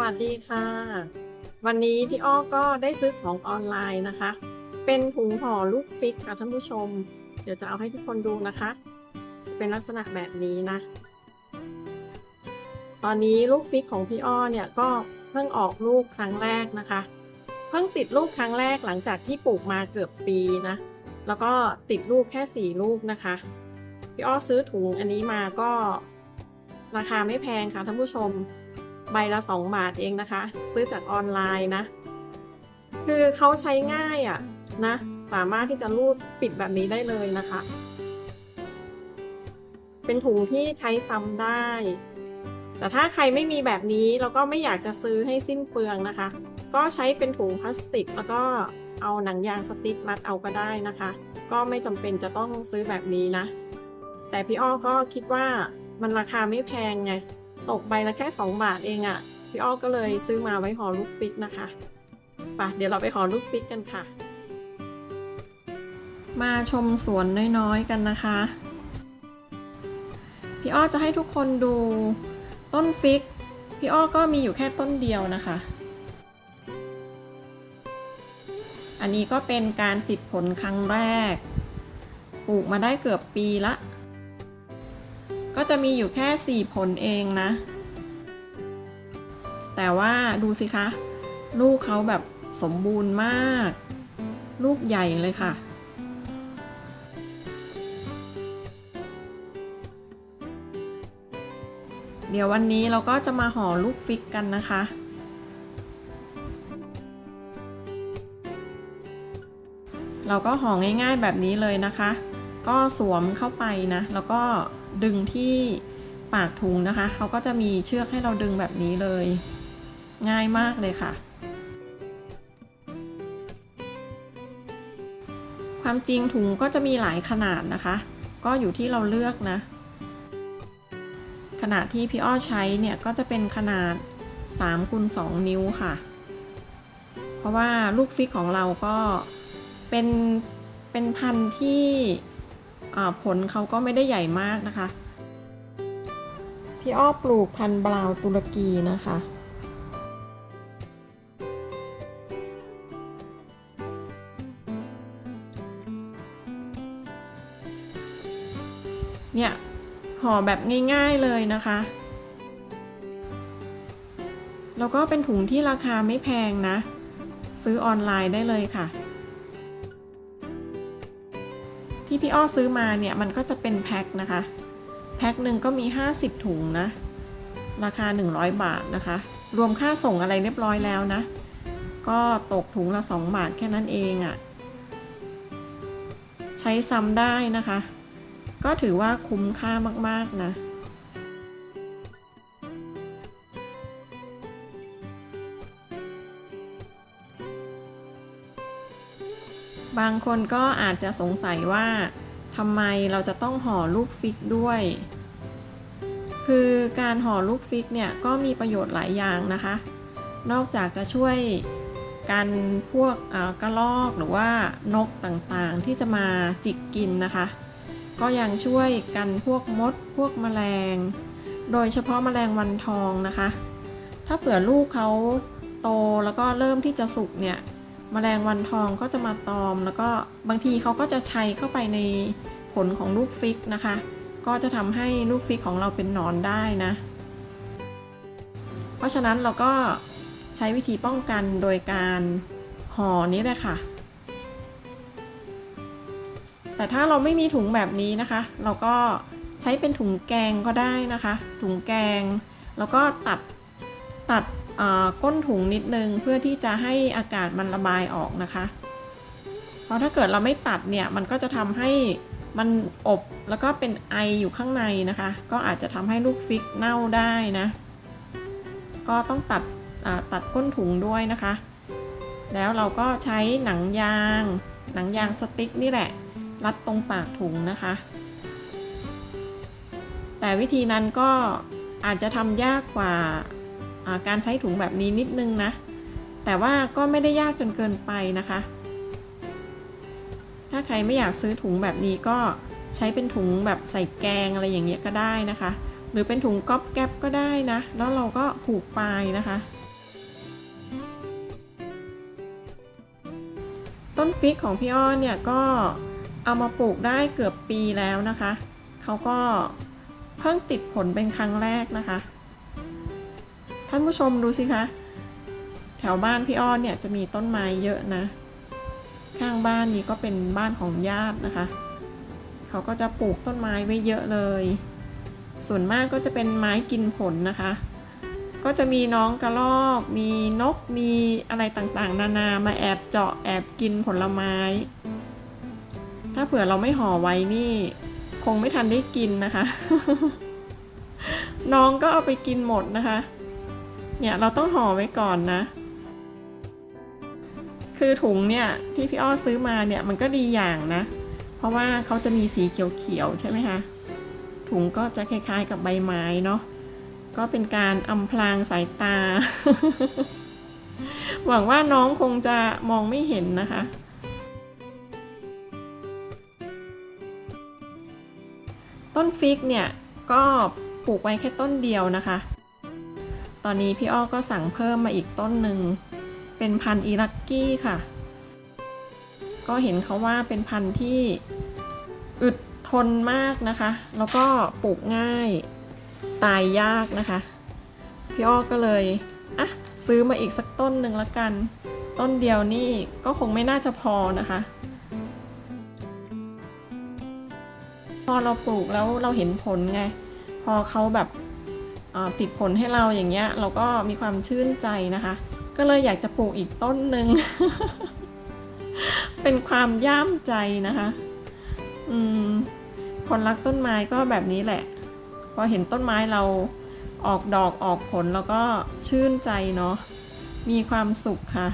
วัสดีค่ะ วันนี้พี่อ้อก็ได้ซื้อของออนไลน์นะคะ เป็นถุงห่อลูกฟิกค่ะท่านผู้ชม เดี๋ยวจะเอาให้ทุกคนดูนะคะ เป็นลักษณะแบบนี้นะ ตอนนี้ลูกฟิกของพี่อ้อเนี่ยก็เพิ่งออกลูกครั้งแรกนะคะ เพิ่งติดลูกครั้งแรกหลังจากที่ปลูกมาเกือบปีนะ แล้วก็ติดลูกแค่สี่ลูกนะคะ พี่อ้อซื้อถุงอันนี้มาก็ราคาไม่แพงค่ะท่านผู้ชม ใบละสองบาทเองนะคะ ซื้อจากออนไลน์นะ คือเขาใช้ง่ายอะ่ะนะ สามารถที่จะรูดปิดแบบนี้ได้เลยนะคะ เป็นถุงที่ใช้ซ้ำได้ แต่ถ้าใครไม่มีแบบนี้แล้วก็ไม่อยากจะซื้อให้สิ้นเปลืองนะคะ ก็ใช้เป็นถุงพลาสติก แล้วก็เอาหนังยางสติ๊กมัดเอาก็ได้นะคะ ก็ไม่จำเป็นจะต้องซื้อแบบนี้นะ แต่พี่อ้อก็คิดว่ามันราคาไม่แพงไง ตกใบละแค่ 2 บาทเองอะ่ะ พี่อ้อก็เลยซื้อมาไว้ห่อลูกปิกนะคะไปเดี๋ยวเราไปห่อลูกปิกกันค่ะ มาชมสวนน้อยๆกันนะคะ พี่อ้อจะให้ทุกคนดูต้นฟิก พี่อ้อก็มีอยู่แค่ต้นเดียวนะคะ อันนี้ก็เป็นการติดผลครั้งแรก ปลูกมาได้เกือบปีละ ก็จะมีอยู่แค่ 4 ผลเองนะ แต่ว่าดูสิคะ ลูกเขาแบบสมบูรณ์มาก ลูกใหญ่เลยค่ะ เดี๋ยววันนี้เราก็จะมาห่อลูกฟิกกันนะคะเราก็ห่อง่ายๆแบบนี้เลยนะคะ ก็สวมเข้าไปนะ แล้วก็ ดึงที่ปากถุงนะคะเขาก็จะมีเชือกให้เราดึงแบบนี้เลย ง่ายมากเลยค่ะ ความจริงถุงก็จะมีหลายขนาดนะคะ ก็อยู่ที่เราเลือกนะ ขนาดที่พี่อ้อใช้เนี่ยก็จะเป็นขนาด3คูณ2นิ้วค่ะ เพราะว่าลูกฟิกของเราก็เป็นเป็นพันที่ ผลเขาก็ไม่ได้ใหญ่มากนะคะ พี่อ้อปลูกพันธุ์บราว์ตุรกีนะคะเนี่ยห่อแบบง่ายๆเลยนะคะ แล้วก็เป็นถุงที่ราคาไม่แพงนะ ซื้อออนไลน์ได้เลยค่ะ ที่พี่อ้อซื้อมาเนี่ยมันก็จะเป็นแพ็คนะคะ แพ็คหนึ่งก็มี 50 ถุงนะ ราคา 100 บาทนะคะ รวมค่าส่งอะไรเรียบร้อยแล้วนะ ก็ตกถุงละ 2 บาทแค่นั้นเองอะ่ะ ใช้ซ้ำได้นะคะ ก็ถือว่าคุ้มค่ามากๆนะ บางคนก็อาจจะสงสัยว่าทำไมเราจะต้องห่อลูกฟิกด้วย คือการห่อลูกฟิกเนี่ยก็มีประโยชน์หลายอย่างนะคะ นอกจากจะช่วยกันพวกกระรอกหรือว่านกต่างๆที่จะมาจิกกินนะคะ ก็ยังช่วยกันพวกมดพวกแมลง โดยเฉพาะแมลงวันทองนะคะ ถ้าเผื่อลูกเขาโตแล้วก็เริ่มที่จะสุกเนี่ย มแมลงวันทองก็จะมาตอม แล้วก็บางทีเขาก็จะชัยเข้าไปในผลของลูกฟิกนะคะ ก็จะทำให้ลูกฟิกของเราเป็นหนอนได้นะ เพราะฉะนั้นเราก็ใช้วิธีป้องกันโดยการห่อนี้แหละค่ะ แต่ถ้าเราไม่มีถุงแบบนี้นะคะ เราก็ใช้เป็นถุงแกงก็ได้นะคะ ถุงแกง แล้วก็ตัดตัด ก้นถุงนิดนึงเพื่อที่จะให้อากาศมันระบายออกนะคะ เพราะถ้าเกิดเราไม่ตัดเนี่ยมันก็จะทำให้มันอบแล้วก็เป็นไออยู่ข้างในนะคะ ก็อาจจะทำให้ลูกฟิกเน่าได้นะ ก็ต้องตัดตัดก้นถุงด้วยนะคะ แล้วเราก็ใช้หนังยาง หนังยางสติ๊กนี่แหละ รัดตรงปากถุงนะคะ แต่วิธีนั้นก็อาจจะทำยากกว่า การใช้ถุงแบบนี้นิดนึงนะ แต่ว่าก็ไม่ได้ยากจนเกินไปนะคะ ถ้าใครไม่อยากซื้อถุงแบบนี้ก็ใช้เป็นถุงแบบใส่แกงอะไรอย่างเงี้ยก็ได้นะคะ หรือเป็นถุงก๊อบแก๊บก็ได้นะ แล้วเราก็ผูกปลายนะคะ ต้นฟิกของพี่อ้อนเนี่ยก็เอามาปลูกได้เกือบปีแล้วนะคะ เขาก็เพิ่งติดผลเป็นครั้งแรกนะคะ ท่านผู้ชมดูสิคะ แถวบ้านพี่อ้อนเนี่ยจะมีต้นไม้เยอะนะ ข้างบ้านนี้ก็เป็นบ้านของญาตินะคะ เขาก็จะปลูกต้นไม้ไว้เยอะเลย ส่วนมากก็จะเป็นไม้กินผลนะคะ ก็จะมีน้องกระรอก มีนก มีอะไรต่างๆ นานามาแอบเจาะแอบกินผลไม้ ถ้าเผื่อเราไม่ห่อไว้นี่ คงไม่ทันได้กินนะคะ น้องก็เอาไปกินหมดนะคะ เนี่ยเราต้องห่อไว้ก่อนนะ คือถุงเนี่ยที่พี่อ้อซื้อมาเนี่ยมันก็ดีอย่างนะ เพราะว่าเขาจะมีสีเขียวๆใช่ไหมคะ ถุงก็จะคล้ายๆกับใบไม้เนาะ ก็เป็นการอำพรางสายตา หวังว่าน้องคงจะมองไม่เห็นนะคะต้นฟิกเนี่ยก็ปลูกไว้แค่ต้นเดียวนะคะ ตอนนี้พี่อ้อก็สั่งเพิ่มมาอีกต้นหนึ่ง เป็นพันธุ์อีรักกี้ค่ะ ก็เห็นเขาว่าเป็นพันธุ์ที่อึดทนมากนะคะ แล้วก็ปลูกง่าย ตายยากนะคะ พี่อ้อก็เลยอะซื้อมาอีกสักต้นหนึ่งละกัน ต้นเดียวนี่ก็คงไม่น่าจะพอนะคะ พอเราปลูกแล้วเราเห็นผลไง พอเขาแบบ ติดผลให้เราอย่างเงี้ยเราก็มีความชื่นใจนะคะ ก็เลยอยากจะปลูกอีกต้นหนึ่งเป็นความย่ามใจนะคะอืมคนรักต้นไม้ก็แบบนี้แหละ พอเห็นต้นไม้เราออกดอกออกผลแล้วก็ชื่นใจเนาะมีความสุขค่ะ